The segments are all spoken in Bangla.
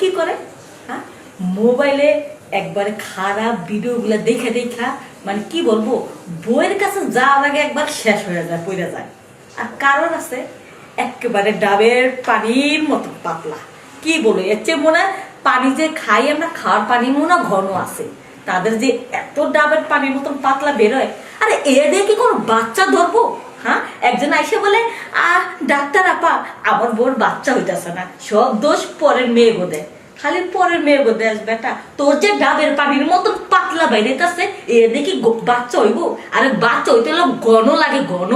কি করে? হ্যাঁ? মোবাইলে একবারে খারাপ ভিডিওগুলো দেখে দেখা মানে কি বলব, বইয়ের কাছে যাওয়ার আগে একবার শেষ হয়ে যায়, পড়ে যায়। আর কারণ আছে, একেবারে ডাবের পানির মতো পাতলা। কি বলো এর চেয়ে মনে পানি যে খাই আমরা, খাওয়ার পানি মনে ঘন আছে। তাদের যে এত ডাবের পানির মতন পাতলা বেরোয়, আরে এ দিয়ে কি কোনো বাচ্চা ধরবো? একজন আইসে বলে, আহ, ডাক্তার আপা, আমার বোর বাচ্চা হইতেছে না। সব দোষ পরের মেয়ে বোধে। খালি পরের মেয়ে বোধে আস বেটা। তোর যে ডাবের পানির মতন পাতলা বাইরেতেছে, এ দেখি বাচ্চা হইব? আরে বাচ্চা হইতে হলে ঘন লাগে ঘন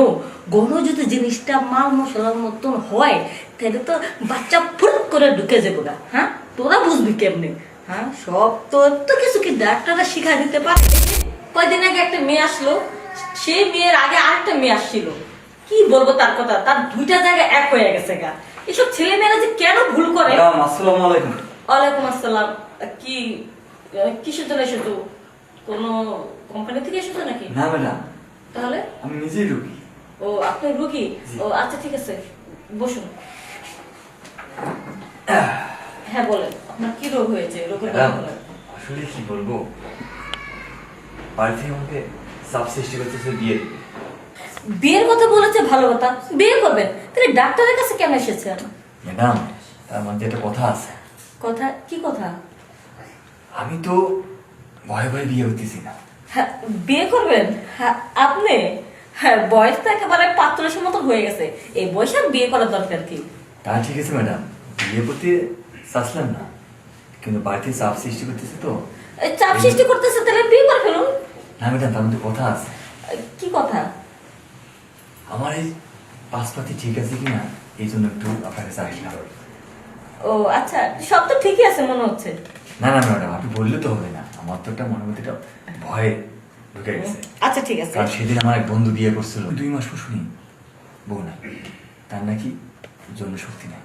ঘন যদি জিনিসটা মাল মশলার মতন হয়, তাহলে তো বাচ্চা ফুট করে ঢুকে যাব গা হ্যাঁ? তোরা বুঝবি কেমনে? হ্যাঁ? সব তোর তো কিছু কি ডাক্তাররা শিখা দিতে পারে? কয়দিন আগে একটা মেয়ে আসলো সেই মেয়ের আগে আরেকটা মেয়ে আসছিল। কি বলব তার কথা? তার দুইটা জায়গা এক হয়ে গেছে গা। এসব ছেলে মেয়েরা যে কেন ভুল করে? ম্যাডাম আসসালামু আলাইকুম। ওয়ালাইকুম আসসালাম। কি কিসের জন্য এসেছ? কোনো কোম্পানি থেকে এসেছ নাকি? না ম্যাডাম। তাহলে? আমি নিজেই রুগী। ও আপনি রুগী? ও আচ্ছা ঠিক আছে। বসুন। হ্যাঁ বলেন। আপনার কি রোগ হয়েছে? রোগের কথা ম্যাডাম বলেন। আসলে কি বলব? বাড়ি থেকে আমাকে চাপ সৃষ্টি করতেছে বিয়ে। বিয়ের কথা বলেছে ভালো কথা। বিয়ে করবেন। তাহলে ডাক্তারের কাছে কেন এসেছেন? ম্যাডাম তার মধ্যে একটা কথা আছে। কথা? কি কথা? আমি তো ভয়ে ভয়ে বিয়ে হইতেছি না। হ্যাঁ, বিয়ে করবেন? হ্যাঁ, আপনি? হ্যাঁ বয়স তো একেবারে পাত্রসের মতো হয়ে গেছে। এই বয়সে বিয়ে করার দরকার কি? তা ঠিক আছে ম্যাডাম। বিয়ে করতে চাচ্ছিলাম না। কিন্তু বাড়িতে চাপ সৃষ্টি করতেছে তো। চাপ সৃষ্টি করতেছে তাহলে বিয়ে করে ফেলুন। না ম্যাডাম তার মধ্যে কথা আছে। কি কথা? আমার এই পাশপাতি ঠিক আছে কিনা? এই জন্য একটু আপনার কাছে আসলাম ও আচ্ছা সব তো ঠিকই আছে মনে হচ্ছে। না না ম্যাডাম আপনি বললে তো হবে না। আমার তো একটা একটা ভয়ে ঢুকে গেছে। আচ্ছা ঠিক আছে। কারণ সেদিন আমার এক বন্ধু বিয়ে করছিল। দুই মাস পর শুনি। বউ না তার নাকি জন্য শক্তি নাই।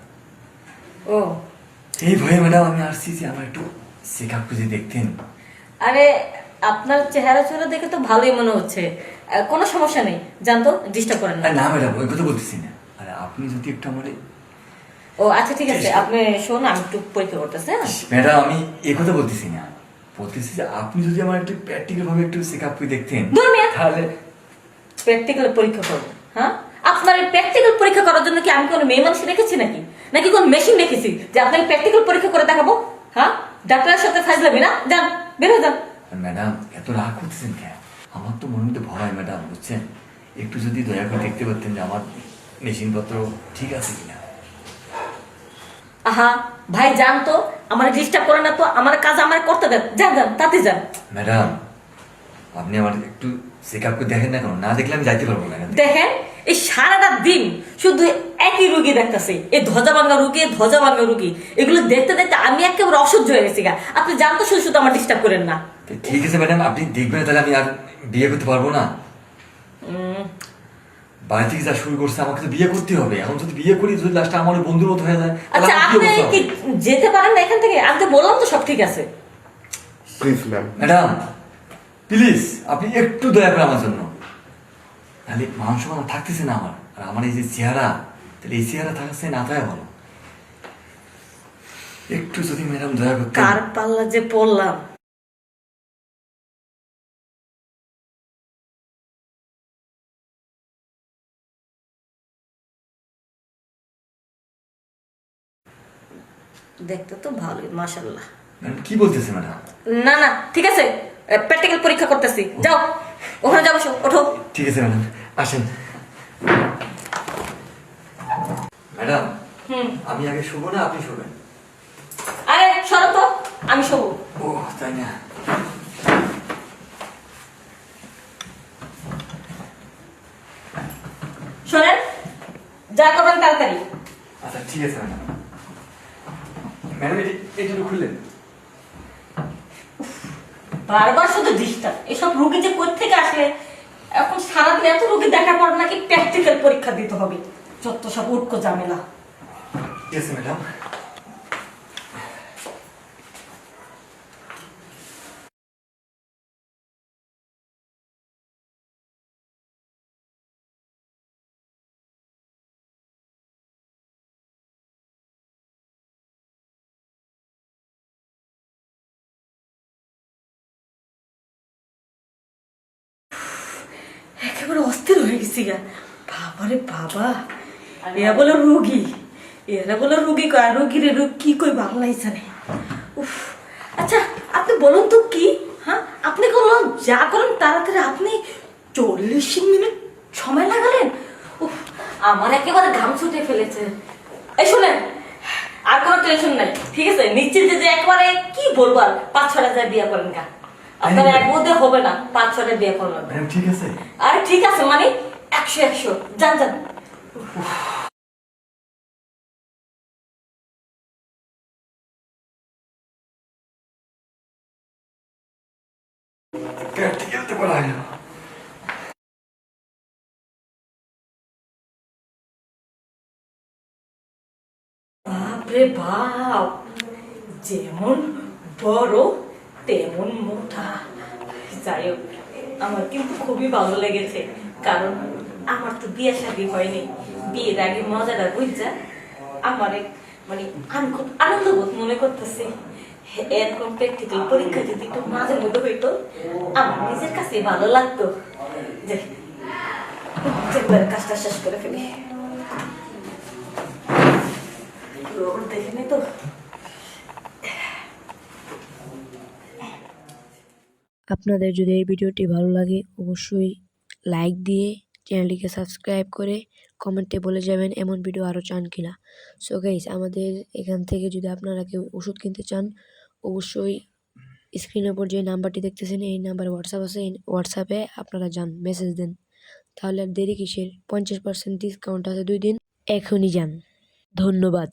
ও। এই ভয়ে ম্যাডাম আমি আসছি যে আমার একটু চেক আপ যদি দেখতেন। আরে আপনার চেহারা চেহারা দেখে তো ভালোই মনে হচ্ছে। কোনো সমস্যা নেই। জানতো ডিস্টার্ব করেন না। না ম্যাডাম ওই কথা বলতেছি না। আরে আপনি যদি একটু আমার ও আচ্ছা ঠিক আছে। আপনি শোন আমি একটু পরীক্ষা করতেছি হ্যাঁ? ম্যাডাম আমি এ কথা বলতেছি না। বলতেছি যে আপনি যদি আমার একটু প্র্যাকটিক্যাল ভাবে একটু চেক আপ করে দেখতেন তাহলে প্র্যাকটিক্যাল পরীক্ষা করব হ্যাঁ? আপনার প্র্যাকটিক্যাল পরীক্ষা করার জন্য কি আমি কোনো মেয়ে মানুষ রেখেছি নাকি? নাকি কোন মেশিন রেখেছি যে আপনাকে প্র্যাকটিক্যাল পরীক্ষা করে দেখাবো? হ্যাঁ? ডাক্তারের সাথে ফাইজলামি না? যান বেরো যান। ম্যাডাম এত রাগ করতেছেন কেন? আমার তো মনে মধ্যে ভয় ম্যাডাম বুঝছেন? একটু যদি দয়া করে দেখতে পারতেন যে আমার মেশিনপত্র ঠিক আছে কিনা। আহা ভাই যান তো। আমার ডিস্টার্ব করে না তো আমার কাজ আমার করতে দেন। যান যান তাতে যান। ম্যাডাম আপনি আমার একটু চেক আপ করে দেখেন না কেন? না দেখলে আমি যাইতে পারব না দেখেন এই সারাটা দিন শুধু একই রুগী দেখতেছে। এই ধ্বজা ভাঙ্গা রুগী ধ্বজা ভাঙ্গা রুগী। এগুলো দেখতে দেখতে আমি একেবারে অসহ্য হয়ে গেছি গা। আপনি জানতো শুধু শুধু আমার ডিস্টার্ব করেন না। ঠিক আছে ম্যাডাম আপনি দেখবেন তাহলে আমি আর বিয়ে করতে পারব না। বাড়ি থেকে যা শুরু করছে আমাকে তো বিয়ে করতে হবে। এখন যদি বিয়ে করি যদি লাস্টে আমার বন্ধুর মতো হয়ে যায় আচ্ছা আপনি কি যেতে পারেন না এখান থেকে? আমি তো বললাম তো সব ঠিক আছে। প্লিজ ম্যাম ম্যাডাম প্লিজ আপনি একটু দয়া করে আমার জন্য। তাহলে মানুষ আমার থাকতেছে না আমার। আর আমার এই যে চেহারা তাহলে এই চেহারা থাকছে না থাকা ভালো একটু যদি ম্যাডাম দয়া করতে কার পাল্লা যে পড়লাম। দেখতে তো ভালোই মাশাল্লাহ কি বলতেছে ম্যাডাম? না না ঠিক আছে প্র্যাকটিক্যাল পরীক্ষা করতেছি। যাও ওখানে যাব ওঠো। ঠিক আছে ম্যাডাম আসেন। ম্যাডাম হুম। আমি আগে শুভ না আপনি শুবেন? আরে সরো তো আমি শোবো। ও তাই না? শোনেন যা করবেন তাড়াতাড়ি। আচ্ছা ঠিক আছে ম্যাডাম। ম্যাডাম খুললেন। বারবার শুধু ডিস্টার্ব এসব রুগী যে থেকে আসলে এখন সারাদিন এত রুগী দেখার পর নাকি প্র্যাকটিক্যাল পরীক্ষা দিতে হবে। যত সব উটকো ঝামেলা। ঠিক আছে ম্যাডাম। একেবারে অস্থির হয়ে গেছি গা। বাবারে বাবা। এরা বলে রুগী। এরা বলে রুগী কয় রুগীরে রোগ কি কই ভালো লাগছে উফ। আচ্ছা আপনি বলুন তো কি? হ্যাঁ? আপনি করলাম যা করেন তাড়াতাড়ি আপনি চল্লিশ মিনিট সময় লাগালেন? উফ আমার একেবারে ঘাম ছুটে ফেলেছে। এই শুনেন আর কোনো টেনশন নাই। ঠিক আছে নিশ্চিত যে একবারে কি বলব আর পাঁচ ছটা যায় বিয়ে করেন গা। আপনার এক মধ্যে হবে না পাঁচ ছটা বিয়ে করবেন ঠিক আছে। আরে ঠিক আছে মানে একশো একশো। যান যান। বাপরে বাপ যেমন বড় তেমন মোটা যাই হোক, আমার কিন্তু খুবই ভালো লেগেছে, কারণ আমার তো বিয়ে শাদী হয়নি। বিয়ের আগে মজাটা বুঝছা আমার মানে আমি খুব আনন্দ বোধ মনে করতেছি। এরকম প্র্যাকটিক্যাল পরীক্ষা যদি একটু মাঝে মধ্যে হইতো, আমার নিজের কাছে ভালো লাগতো। যে কাজটা শেষ করে ফেলি। রোড তো? আপনাদের যদি এই ভিডিওটি ভালো লাগে, অবশ্যই লাইক দিয়ে চ্যানেলটিকে সাবস্ক্রাইব করে কমেন্টে বলে যাবেন এমন ভিডিও আরও চান কিনা। সো গাইস আমাদের এখান থেকে যদি আপনারা কেউ ওষুধ কিনতে চান, অবশ্যই স্ক্রিনের উপর যে নাম্বারটি দেখতেছেন, এই নাম্বারে হোয়াটসঅ্যাপ আছে। হোয়াটসঅ্যাপে আপনারা যান মেসেজ দেন। তাহলে আর দেরি কিসের? পঞ্চাশ পার্সেন্ট ডিসকাউন্ট আছে দুই দিন। এখনই যান। ধন্যবাদ।